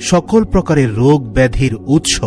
সকল প্রকারের রোগ ব্যাধির উৎস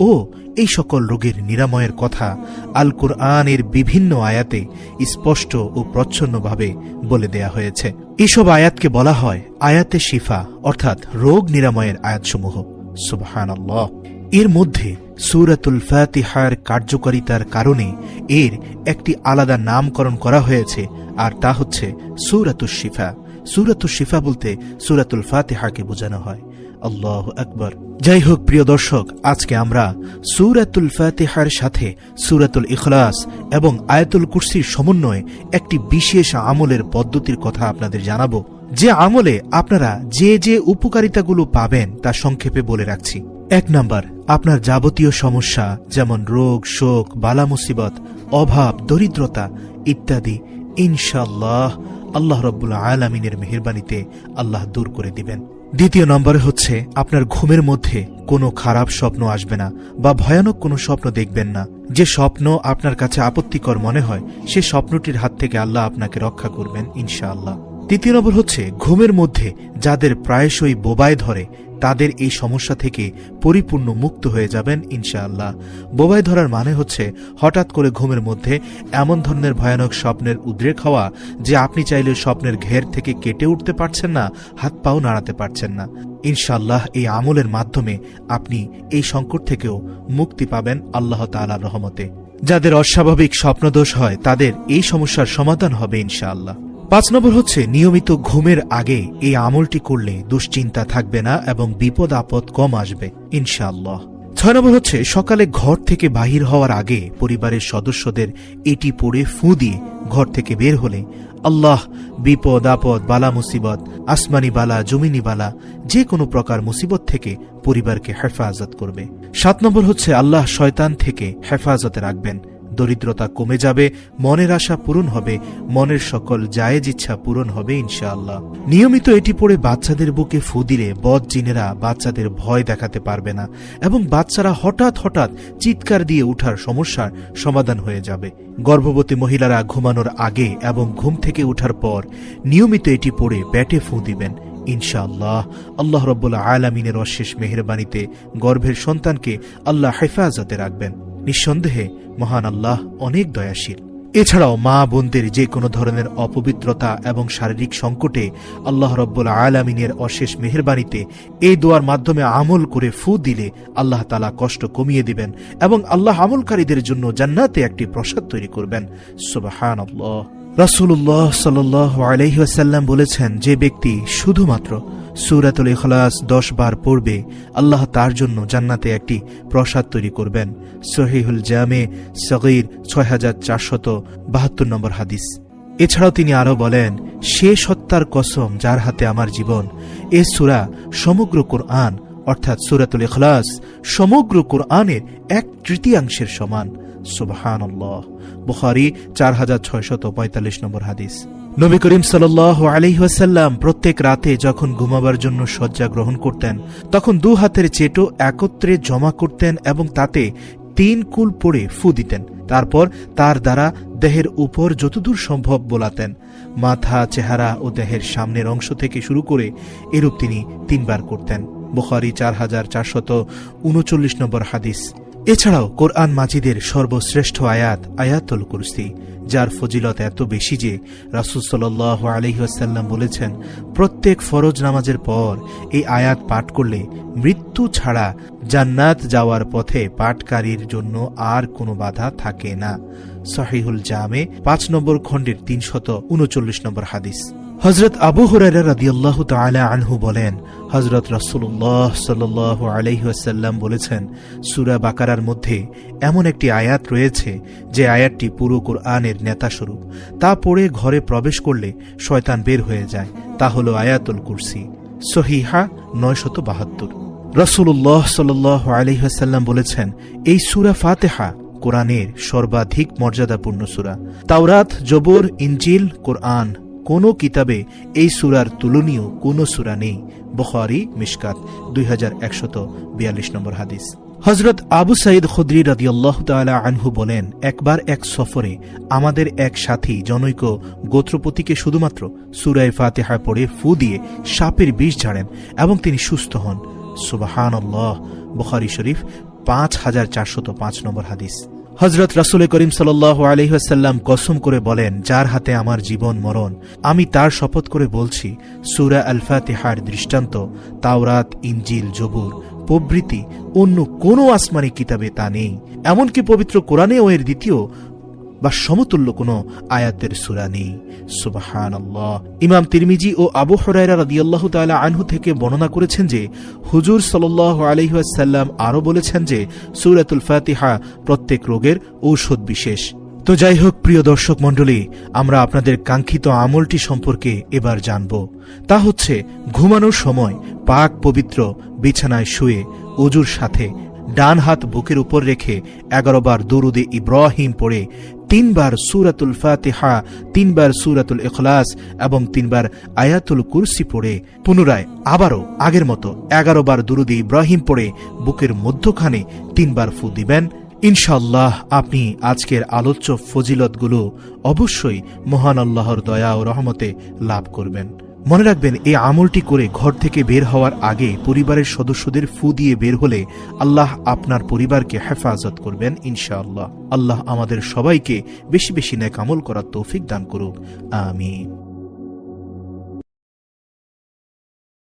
ও এই সকল রোগের নিরাময়ের কথা আল কুরআনের বিভিন্ন আয়াতে স্পষ্ট ও প্রচ্ছন্নভাবে বলে দেয়া হয়েছে। এসব আয়াতকে বলা হয় আয়াতে শিফা, অর্থাৎ রোগ নিরাময়ের আয়াতসমূহ। সুবহানাল্লাহ। এর মধ্যে সুরাতুল ফাতিহার কার্যকারিতার কারণে এর একটি আলাদা নামকরণ করা হয়েছে, আর তা হচ্ছে সুরাতুল শিফা। সুরাতুল শিফা বলতে সুরাতুল ফাতিহাকে বোঝানো হয়। আল্লাহ আকবর। যাই হোক প্রিয় দর্শক, আজকে আমরা সুরাতুল ফাতিহার সাথে সুরাতুল ইখলাস এবং আয়াতুল কুরসির সমন্বয়ে একটি বিশেষ আমলের পদ্ধতির কথা আপনাদের জানাব। যে আমলে আপনারা যে যে উপকারিতাগুলো পাবেন তা সংক্ষেপে বলে রাখছি। এক নাম্বার, আপনার যাবতীয় সমস্যা যেমন রোগ, শোক, বালা মুসিবত, অভাব, দরিদ্রতা ইত্যাদি ইনশাল্লাহ আল্লাহ রব্বুল আলমিনের মেহরবানিতে আল্লাহ দূর করে দিবেন। দ্বিতীয় নম্বরে হচ্ছে, আপনার ঘুমের মধ্যে কোনো খারাপ স্বপ্ন আসবে না বা ভয়ানক কোনো স্বপ্ন দেখবেন না। যে স্বপ্ন আপনার কাছে আপত্তিকর মনে হয়, সে স্বপ্নটির হাত থেকে আল্লাহ আপনাকে রক্ষা করবেন ইনশাআল্লাহ। তৃতীয় নম্বর হচ্ছে, ঘুমের মধ্যে যাদের প্রায়শই বোবায় ধরে তাদের এই সমস্যা থেকে পরিপূর্ণ মুক্ত হয়ে যাবেন ইনশাআল্লাহ। বোবায় ধরার মানে হচ্ছে হঠাৎ করে ঘুমের মধ্যে এমন ধরনের ভয়ানক স্বপ্নের উদ্রেক হওয়া যে আপনি চাইলে স্বপ্নের ঘের থেকে কেটে উঠতে পারছেন না, হাত পাও নাড়াতে পারছেন না। ইনশাআল্লাহ এই আমলের মাধ্যমে আপনি এই সংকট থেকেও মুক্তি পাবেন আল্লাহ তাআলার রহমতে। যাদের অস্বাভাবিক স্বপ্নদোষ হয়, তাদের এই সমস্যার সমাধান হবে ইনশাআল্লাহ। পাঁচ নম্বর হচ্ছে, নিয়মিত ঘুমের আগে এই আমলটি করলে দুশ্চিন্তা থাকবে না এবং বিপদ আপদ কম আসবে, ইনশাআল্লাহ। ছয় নম্বর হচ্ছে, সকালে ঘর থেকে বাহির হওয়ার আগে পরিবারের সদস্যদের এটি পড়ে ফু দিয়ে ঘর থেকে বের হলে আল্লাহ বিপদ আপদ, বালা মুসিবত, আসমানি বালা, জমিনি বালা, যে কোনো প্রকার মুসিবত থেকে পরিবারকে হেফাজত করবে। সাত নম্বর হচ্ছে, আল্লাহ শয়তান থেকে হেফাজতে রাখবেন দরিদ্রতা কমে যাবে, মনের আশা পূরণ হবে, মনের সকল জায়েজ ইচ্ছা পূরণ হবে ইনশাআল্লাহ। নিয়মিত এটি পড়ে বাচ্চাদের বুকে ফু দিলে বদ জিনেরা বাচ্চাদের ভয় দেখাতে পারবে না এবং বাচ্চারা হঠাৎ হঠাৎ চিৎকার দিয়ে উঠার সমস্যার সমাধান হয়ে যাবে। গর্ভবতী মহিলারা ঘুমানোর আগে এবং ঘুম থেকে উঠার পর নিয়মিত এটি পড়ে ব্যাটে ফু দিবেন ইনশাআল্লাহ। আল্লাহ রব্বুল্লা আলামিনের অশেষ মেহরবানিতে গর্ভের সন্তানকে আল্লাহ হেফাজতে রাখবেন। নিঃসন্দেহে মহান আল্লাহ অনেক দয়াশীল। এছাড়াও মা বোনদের যে কোনো ধরনের অপবিত্রতা এবং শারীরিক সংকটে আল্লাহ রব্বুল আলামিনের অশেষ মেহরবানিতে এই দোয়ার মাধ্যমে আমল করে ফু দিলে আল্লাহ তালা কষ্ট কমিয়ে দিবেন এবং আল্লাহ আমলকারীদের জন্য জান্নাতে একটি প্রসাদ তৈরি করবেন। সুবাহান রাসুল্লাহ সাল আলহিহাসাল্লাম বলেছেন, যে ব্যক্তি শুধুমাত্র সুরাতুল ইখলাস দশ বার পড়বে, আল্লাহ তার জন্য জান্নাতে একটি প্রসাদ তৈরি করবেন। সহিহুল জামে, সগির ছয় হাজার চারশত বাহাত্তর নম্বর হাদিস। এছাড়াও তিনি আরও বলেন, সে সত্তার কসম যার হাতে আমার জীবন, এ সুরা সমগ্র কোরআন, অর্থাৎ সুরাতুল ইখলাস, সমগ্র কোরআনের এক তৃতীয়াংশের সমান। সুবহান বুখারি চার হাজার ছয়শত পঁয়তাল্লিশ নম্বর হাদিস। নবী করিম সাল আলহিহাসাল্লাম প্রত্যেক রাতে যখন ঘুমাবার জন্য শয্যা গ্রহণ করতেন, তখন দু হাতের চেটো একত্রে জমা করতেন এবং তাতে তিন কুল পড়ে ফু দিতেন। তারপর তার দ্বারা দেহের উপর যতদূর সম্ভব বোলাতেন। মাথা, চেহারা ও দেহের সামনের অংশ থেকে শুরু করে এরূপ তিনি তিনবার করতেন। বুখারি চার হাজার চারশত উনচল্লিশ নম্বর হাদিস। এছাড়াও কোরআন মাজিদের সর্বশ্রেষ্ঠ আয়াত, আয়াতুল কুরসি, যার ফজিলত এত বেশি যে রাসুল সাল আলহিহাসাল্লাম বলেছেন, প্রত্যেক ফরজ নামাজের পর এই আয়াত পাঠ করলে মৃত্যু ছাড়া জান্নাত যাওয়ার পথে পাঠকারীর জন্য আর কোনো বাধা থাকে না। সহিহুল জামে, পাঁচ নম্বর খণ্ডের তিনশত উনচল্লিশ নম্বর হাদিস। হজরত আবু হুরারা আনহু বলেন হজরত রসুল্লাহ সাল আলহিহাসাল্লাম বলেছেন, সুরা বাকারার মধ্যে এমন একটি আয়াত রয়েছে যে আয়াতটি পুরো কোরআনের নেতাস্বরূপ। তা পড়ে ঘরে প্রবেশ করলে শয়তান বের হয়ে যায়। তা হল আয়াতুল কুরসি, সহিহা নয়শত বাহাত্তর রসুল্লাহ সাল আলহিহাসাল্লাম বলেছেন, এই সুরা ফাতেহা কোরআনের সর্বাধিক মর্যাদাপূর্ণ সুরা। তাওরাত, জবর ইঞ্জিল কোরআন। কোন কিতাবে এই সুরার তুলনীয় কোন সুরা নেই। বখারি মিসকাত দুই হাজার একশত বিয়াল্লিশ নম্বর হাদিস। হজরত আবু সাইদ খুদ্রি রাদিয়াল্লাহ তালা আনহু বলেন, একবার এক সফরে আমাদের এক সাথী জনৈক গোত্রপতিকে শুধুমাত্র সুরায় ফাতেহা পড়ে ফু দিয়ে সাপের বিষ ঝাড়েন এবং তিনি সুস্থ হন। সুবাহান বুখারি শরীফ পাঁচ হাজার চারশত পাঁচ নম্বর হাদিস। হজরত রাসুল করিম সাল আলহিহাসাল্লাম কসম করে বলেন, যার হাতে আমার জীবন মরণ, আমি তার শপথ করে বলছি, সুরা আলফা তেহার দৃষ্টান্ত, তাওরাত ইঞ্জিল জবুর প্রভৃতি অন্য কোনো আসমানি কিতাবে তা নেই। এমনকি পবিত্র কোরআনেও এর দ্বিতীয় বা সমতুল্য কোনো আয়াতের সুরা নেই। সুবাহান ইমাম তিরমিজি ও আবু হরাইরা রাদিয়াল্লাহু তাআলা আনহু থেকে বর্ণনা করেছেন যে, হুজুর সাল্লাল্লাহু আলাইহি ওয়াসাল্লাম আরও বলেছেন যে, সূরাতুল ফাতিহা প্রত্যেক রোগের ঔষধ বিশেষ। তো যাই হোক, প্রিয় দর্শক মণ্ডলী, আমরা আপনাদের কাঙ্ক্ষিত আমলটি সম্পর্কে এবার জানব। তা হচ্ছে, ঘুমানোর সময় পাক পবিত্র বিছানায় শুয়ে অজুর সাথে ডান হাত বুকের উপর রেখে এগারো বার দুরুদে ইব্রাহিম পড়ে তিনবার সুরাতুল ফাতিহা, তিনবার সুরাতুল এখলাস এবং তিনবার আয়াতুল কুরসি পড়ে, পুনরায় আবারও আগের মতো এগারো বার দুরুদি ইব্রাহিম পড়ে বুকের মধ্যখানে তিনবার ফু দিবেন। ইনশাল্লাহ আপনি আজকের আলোচ্য ফজিলতগুলো অবশ্যই মহান আল্লাহর দয়া ও রহমতে লাভ করবেন। মনে রাখবেন, এই আমলটি করে ঘর থেকে বের হওয়ার আগে পরিবারের সদস্যদের ফু দিয়ে বের হলে আল্লাহ আপনার পরিবারকে হেফাজত করবেন, ইনশাআল্লাহ। আল্লাহ আমাদের সবাইকে বেশি বেশি ন্যাক আমল করার তৌফিক দান করুক। আমিন।